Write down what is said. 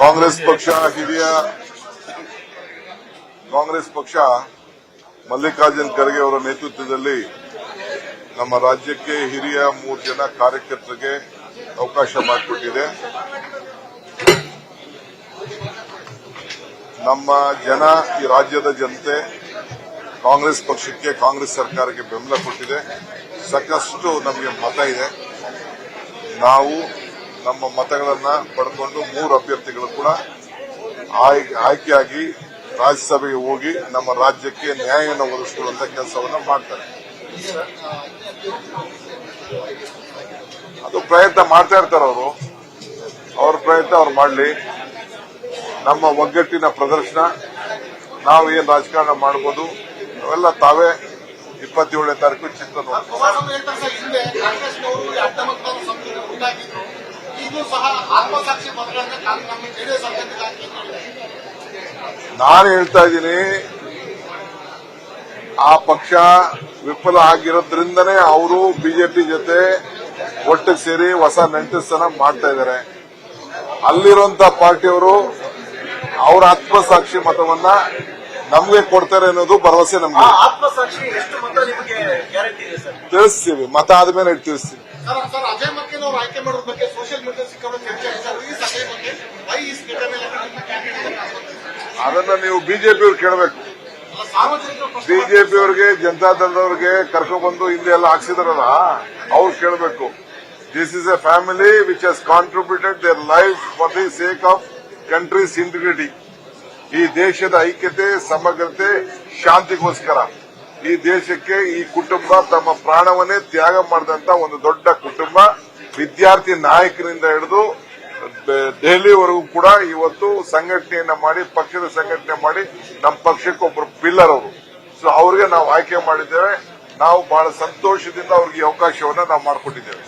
ಕಾಂಗ್ರೆಸ್ ಪಕ್ಷ ಹಿರಿಯ ಕಾಂಗ್ರೆಸ್ ಪಕ್ಷ ಮಲ್ಲಿಕಾರ್ಜುನ್ ಖರ್ಗೆ ಅವರ ನೇತೃತ್ವದಲ್ಲಿ ನಮ್ಮ ರಾಜ್ಯಕ್ಕೆ ಹಿರಿಯ ಮೂರು ಜನ ಕಾರ್ಯಕರ್ತರಿಗೆ ಅವಕಾಶ ಮಾಡಿಕೊಟ್ಟಿದೆ. ನಮ್ಮ ಜನ ಈ ರಾಜ್ಯದ ಜನತೆ ಕಾಂಗ್ರೆಸ್ ಪಕ್ಷಕ್ಕೆ ಕಾಂಗ್ರೆಸ್ ಸರ್ಕಾರಕ್ಕೆ ಬೆಂಬಲ ಕೊಟ್ಟಿದೆ. ಸಾಕಷ್ಟು ನಮಗೆ ಮತ ಇದೆ. ನಾವು ನಮ್ಮ ಮತಗಳನ್ನು ಪಡ್ಕೊಂಡು ಮೂರು ಅಭ್ಯರ್ಥಿಗಳು ಕೂಡ ಆಯ್- ಆಯ್ಕೆಯಾಗಿ ರಾಜ್ಯಸಭೆಗೆ ಹೋಗಿ ನಮ್ಮ ರಾಜ್ಯಕ್ಕೆ ನ್ಯಾಯವನ್ನು ಒದಗಿಸಿಕೊಳ್ಳುವಂತ ಕೆಲಸವನ್ನ ಮಾಡ್ತಾರೆ. ಅದು ಪ್ರಯತ್ನ ಮಾಡ್ತಾ ಇರ್ತಾರೆ ಅವರು. ಅವ್ರ ಪ್ರಯತ್ನ ಅವ್ರು ಮಾಡಲಿ. ನಮ್ಮ ಒಗ್ಗಟ್ಟಿನ ಪ್ರದರ್ಶನ, ನಾವು ಏನು ರಾಜಕಾರಣ ಮಾಡಬಹುದು ಅವೆಲ್ಲ ತಾವೇ ಇಪ್ಪತ್ತೇಳನೇ ತಾರೀಕು ಚಿತ್ರ ಆತ್ಮಸಾಕ್ಷಿ ಮತಗಳನ್ನ ಕಾಂಗ್- ನಮ್ಮ ಜೆಡಿಎಸ್ ಅಭ್ಯರ್ಥಿಗೆ ಹಾಕಿ ನಾನು ಹೇಳ್ತಾ ಇದ್ದೀನಿ ಆ ಪಕ್ಷ ವಿಫಲ ಆಗಿರೋದ್ರಿಂದನೇ ಅವರು ಬಿಜೆಪಿ ಜೊತೆ ಒಟ್ಟಿಗೆ ಸೇರಿ ಹೊಸ ನೆಂಟಸ್ತನ ಮಾಡ್ತಾ ಇದ್ದಾರೆ. ಅಲ್ಲಿರುವಂತ ಪಾರ್ಟಿಯವರು ಅವರ ಆತ್ಮಸಾಕ್ಷಿ ಮತವನ್ನ ನಮ್ಗೆ ಕೊಡ್ತಾರೆ ಅನ್ನೋದು ಭರವಸೆ ನಮ್ಗೆ. ತಿಳಿಸ್ತೀವಿ ಮತ ಆದ್ಮೇಲೆ ತಿಳಿಸ್ತೀವಿ. ಸರ್ ಸರ್ ಅಜಯ್ ಮಕ್ಕನ್ ಅವರು ಆಯ್ಕೆ ಮಾಡೋದ್ರ ಬಗ್ಗೆ ಸೋಷಿಯಲ್ ಮೀಡಿಯಾ ಸಿಕ್ಕವರು ಚರ್ಚೆ ಆಗಿದೆ ಸರ್ ಈ ಸಭೆ ಬಗ್ಗೆ ವೈ ಇಸ್ ಅದನ್ನ ನೀವು ಬಿಜೆಪಿ ಅವ್ರು ಕೇಳಬೇಕು. ಜನತಾದಳದವ್ರಿಗೆ ಕರ್ಕೊಂಡ್ಬಂದು ಹಿಂದೆ ಎಲ್ಲ ಹಾಕ್ಸಿದಾರಲ್ಲ ಅವ್ರು ಕೇಳಬೇಕು. This is a family which has contributed their life for the sake of country's integrity ಈ ದೇಶದ ಐಕ್ಯತೆ ಸಮಗ್ರತೆ ಶಾಂತಿಗೋಸ್ಕರ. ಈ ದೇಶಕ್ಕೆ ಈ ಕುಟುಂಬ ತಮ್ಮ ಪ್ರಾಣವನ್ನೇ ತ್ಯಾಗ ಮಾಡಿದಂತ ಒಂದು ದೊಡ್ಡ ಕುಟುಂಬ, ವಿದ್ಯಾರ್ಥಿ ನಾಯಕರಿಂದ ಹಿಡಿದು ದೆಹಲಿವರೆಗೂ ಕೂಡ ಇವತ್ತು ಸಂಘಟನೆಯನ್ನ ಮಾಡಿ, ಪಕ್ಷದ ಸಂಘಟನೆ ಮಾಡಿ, ನಮ್ಮ ಪಕ್ಷಕ್ಕೆ ಒಬ್ಬರು ಪಿಲ್ಲರ್ ಅವರು. ಸೊ ಅವ್ರಿಗೆ ನಾವು ಆಯ್ಕೆ ಮಾಡಿದ್ದೇವೆ. ನಾವು ಬಹಳ ಸಂತೋಷದಿಂದ ಅವ್ರಿಗೆ ಅವಕಾಶವನ್ನ ನಾವು ಮಾಡಿಕೊಟ್ಟಿದ್ದೇವೆ.